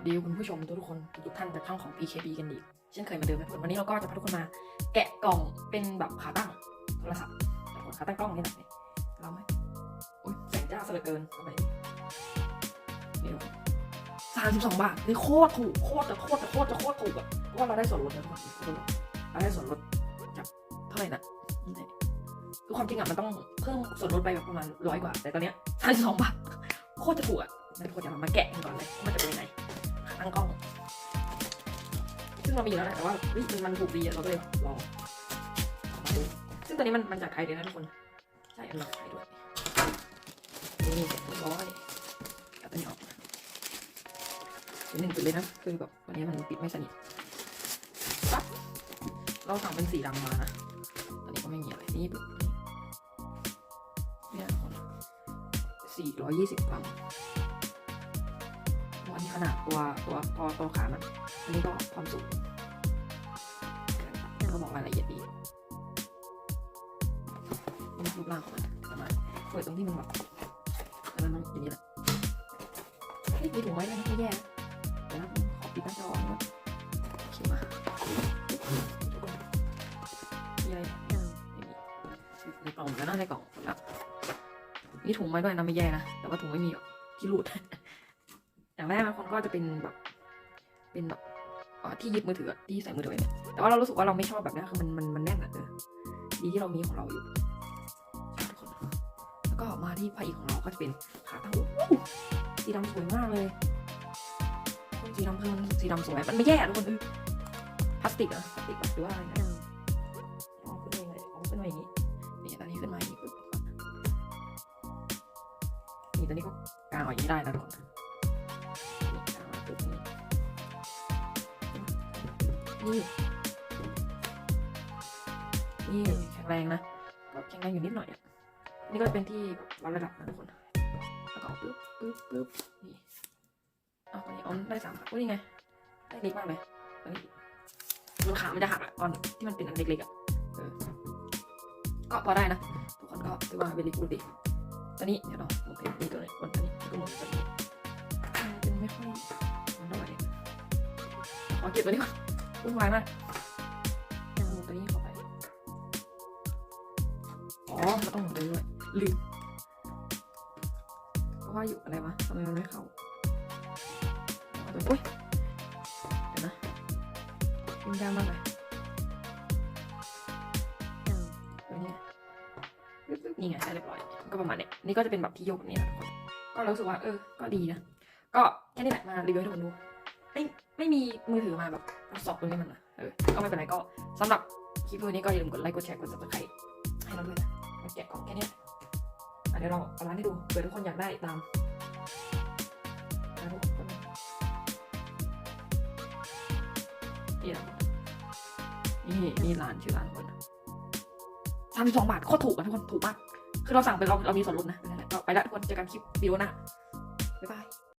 สดีคุณผู้ชมทุกคนทุกท่านจากช่องของ PKB กันอีกเช่นเคยมาเดิมนะทุกคนวันนี้เราก็จะพาทุกคนมา แกะกล่องเป็นแบบขาตั้งโทรศัพท์ทุกคนขาตั้งกล้องนี่หนักเลยเราไหมอุ้ยแสงจ้าซะเหลือเกินเอาไปนี่สามสิบสองบาทนี่โคตรถูกโคตรจะโคตรจะโคตรจะโคตรถูกอะเพราะว่าเราได้ส่วนลดนะทุกคนเราได้ส่วนลดจากเท่าไหร่นะนี่คือความจริงอะมันต้องเพิ่มส่วนลดไปแบบประมาณร้อยกว่า แต่ตอนเนี้ยสามสิบสองบาทโคตรจะถูกอะงั้นทุกคนจะมาแกะกันก่อนเลย ซึ่งเรามีอยู่แล้วแหละแต่ว่าเฮ้ยมันมันถูกดีอะเราก็เลยลองมาดูซึ่งตอนนี้มันมันจากไทยเลยนะทุกคนใช่มันจากไทยด้วยนี่เสร็จเรียบร้อยเอาตัวนี้ออกเป็นหนึ่งจุดเลยนะคือแบบวันนี้มันปิดไม่สนิทปั๊บเราสั่งเป็นสีดำมานะตอนนี้ก็ไม่มีอะไรนี่ปุ๊บเนี่ยทุกคนสี่ร้อยยี่สิบกรัม นี้ขนาดตัวตัวตัวตัวขามันอันนี้ก็ความสูงก็บอกรายละเอียดดีนี่รูปร่างของมันประมาณเปิดตรงที่มันแบบอันนั้นมันอย่างนี้แหละนี่มีถุงไว้ด้วยนะไม่แย่นะเดี๋ยวนะขอปิดหน้าจอก่อนโอเคมามีอะไรไม่เอาไม่มีในกล่องแล้วนะในกล่องครับมีถุงไว้ด้วยนะไม่แย่นะแต่ว่าถุงไม่มีที่รูด อย่างแรกนะคนก็จะเป็นแบบเป็นแบบเอ่อที่ยึดมือถืออะที่ใส่มือถือไว้เนี่ยแต่ว่าเรารู้สึกว่าเราไม่ชอบแบบนี้คือมันมันมันแน่นอะเออดีที่เรามีของเราอยู่ใช่ทุกคนแล้วก็มาที่ผ้าอีกของเราก็จะเป็นขาตั้งหูสีดำสวยมากเลยสีดำคือมันสีดำสวยมันไม่แย่อะทุกคนเออพลาสติกอะพลาสติกแบบหรือว่าอะไรนะเอาขึ้นมาเลยเอาขึ้นมาอย่างนี้นี่ตอนนี้ขึ้นมาอย่างนี้ปุ๊บนี่ตอนนี้ก็กางออกอย่างนี้ได้นะทุกคนนี่ นี่นี่แข็งแรงนะก็แข็งแรงอยู่นิดหน่อยอะนี่ก็เป็นที่วัดระดับนะทุกคนแล้วก็ปึ๊บปึ๊บปึ๊บนี่เอาตอนนี้ออมได้สามขาอุ้ยนี่ไงได้เล็กมากเลยตอนนี้ตัวขามันจะหักอะตอนที่มันเป็นอันเล็กๆอะเออก็พอได้นะทุกคนก็ถือว่าเวลีกูดีตอนนี้เดี๋ยวเราหมุนไปนี่ตัวนี้บนตัวนี้แล้วก็หมุนตัวนี้อ่าเป็นไม่ค่อยมันเท่าไหร่ขอเก็บตัวนี้ก่อน วุ่นวายมากเอาตัวนี้เข้าไป อ๋อเราต้องหมุนตัวนี้ด้วยลืมก็ว่าอยู่อะไรวะทำไมมันไม่เข้าเอาตัวอุ้ยเดี๋ยวนะยุ่งยากมากเลยตัวนี้ปึ๊บปึ๊บนี่ไงได้เรียบร้อยก็ประมาณเนี้ยนี่ก็จะเป็นแบบที่โยกแบบนี้นะทุกคนก็รู้สึกว่าเออ ก็ดีนะ ก็แค่นี้แหละมารีวิวให้ทุกคนดูไม่ไม่มีมือถือมาแบบทด สอบตรงนี้มันนะเออก็ไม่เป็นไรก็สำหรับคลิปวิดีโอนี้ก็อย่าลืมกดไลค์กดแชร์กด subscribe ให้เราด้วยนะมาแกะกล่องแค่นี้อะเดี๋ยวเราเอาร้านให้ดูเผื่อทุกคนอยากได้ตามนี่นะนี่นี่ร้านชื่อร้านคนสามสิบสองบาทโคตรถูกอะทุกคนถูกมากคือเราสั่งไปเราเรามีส่วนลดนะนั่นแหละก็ไปแล้วทุกคนเจอกันคลิปวิดีโอหน้าบ๊ายบาย